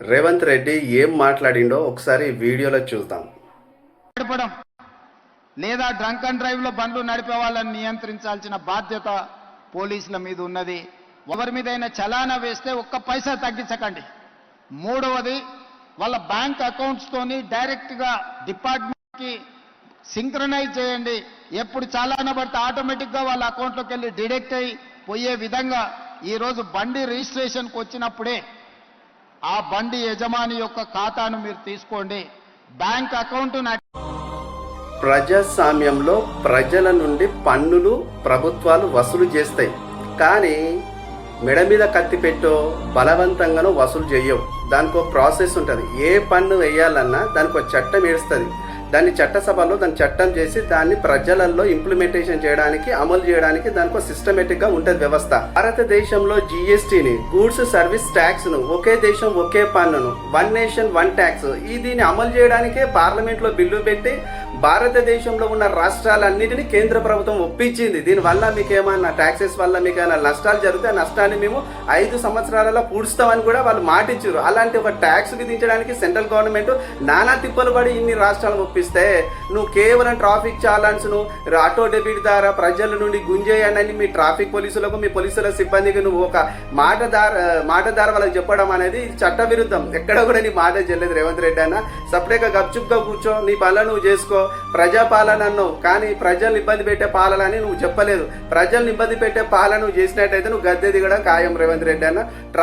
రేవంత్ రెడ్డి ఏం మాట్లాడిండో ఒకసారి వీడియోలో చూద్దాం. నడపడం లేదా డ్రంక్ అండ్ డ్రైవ్లో బండ్లు నడిపే వాళ్ళని నియంత్రించాల్సిన బాధ్యత పోలీసుల మీద ఉన్నది. ఎవరి మీదైనా చలానా వేస్తే ఒక్క పైసా తగ్గించకండి. మూడవది వాళ్ళ బ్యాంక్ అకౌంట్స్ తోని డైరెక్ట్గా డిపార్ట్మెంట్కి సింక్రనైజ్ చేయండి. ఎప్పుడు చలానా పడితే ఆటోమేటిక్గా వాళ్ళ అకౌంట్లోకి వెళ్ళి డిడెక్ట్ అయి పోయే విధంగా ఈరోజు బండి రిజిస్ట్రేషన్కి వచ్చినప్పుడే ఆ బండి యజమాని యొక్క ఖాతాను మీరు తీసుకోండి. బ్యాంక్ అకౌంట్ ప్రజాస్వామ్యంలో ప్రజల నుండి పన్నులు ప్రభుత్వాలు వసూలు చేస్తాయి. కానీ మెడ మీద కత్తి పెట్టో బలవంతంగానో వసూలు చేయవు. దానికి ఒక ప్రాసెస్ ఉంటుంది. ఏ పన్ను వేయాలన్నా దానికి ఒక చట్టం ఏడుస్తుంది. దాన్ని చట్టసభలో దాన్ని చట్టం చేసి దాన్ని ప్రజలలో ఇంప్లిమెంటేషన్ చేయడానికి అమలు చేయడానికి దానికి ఒక సిస్టమేటిక్గా ఉంటుంది వ్యవస్థ. భారతదేశంలో జిఎస్టీని గూడ్స్ సర్వీస్ ట్యాక్స్ను ఒకే దేశం ఒకే పన్నును వన్ నేషన్ వన్ ట్యాక్స్ ఈ దీన్ని అమలు చేయడానికే పార్లమెంట్లో బిల్లు పెట్టి భారతదేశంలో ఉన్న రాష్ట్రాలన్నింటినీ కేంద్ర ప్రభుత్వం ఒప్పించింది. దీనివల్ల మీకు ఏమన్నా ట్యాక్సెస్ వల్ల మీకు ఏమైనా నష్టాలు జరిగితే నష్టాన్ని మేము ఐదు సంవత్సరాలలో పూడుస్తామని కూడా వాళ్ళు మాటించారు అలాంటి ఒక ట్యాక్స్ విధించడానికి సెంట్రల్ గవర్నమెంట్ నానా తిప్పలు పడి ఇన్ని రాష్ట్రాలను ఒప్పిస్తే నువ్వు కేవలం ట్రాఫిక్ చాలాన్స్ను ఆటో డెబిట్ ద్వారా ప్రజల నుండి గుంజేయనని మీ ట్రాఫిక్ పోలీసులకు మీ పోలీసుల సిబ్బందికి నువ్వు ఒక మాట దార మాట వాళ్ళకి చెప్పడం అనేది ఇది ఎక్కడ కూడా నీ మాట చెల్లలేదు రేవంత్ రెడ్డి అన్న. సపరేట్గా గప్చుప్గా కూర్చో నీ పనులు నువ్వు చేసుకో. ప్రజాపాలన అన్నావు కానీ ప్రజల్ని ఇబ్బంది పెట్టే పాలన అని నువ్వు చెప్పలేదు. ప్రజల్ని ఇబ్బంది పెట్టే పాలన నువ్వు చేసినట్టయితే నువ్వు గద్దె దిగడం ఖాయం రేవంత్ రెడ్డి అన్న. ట్రా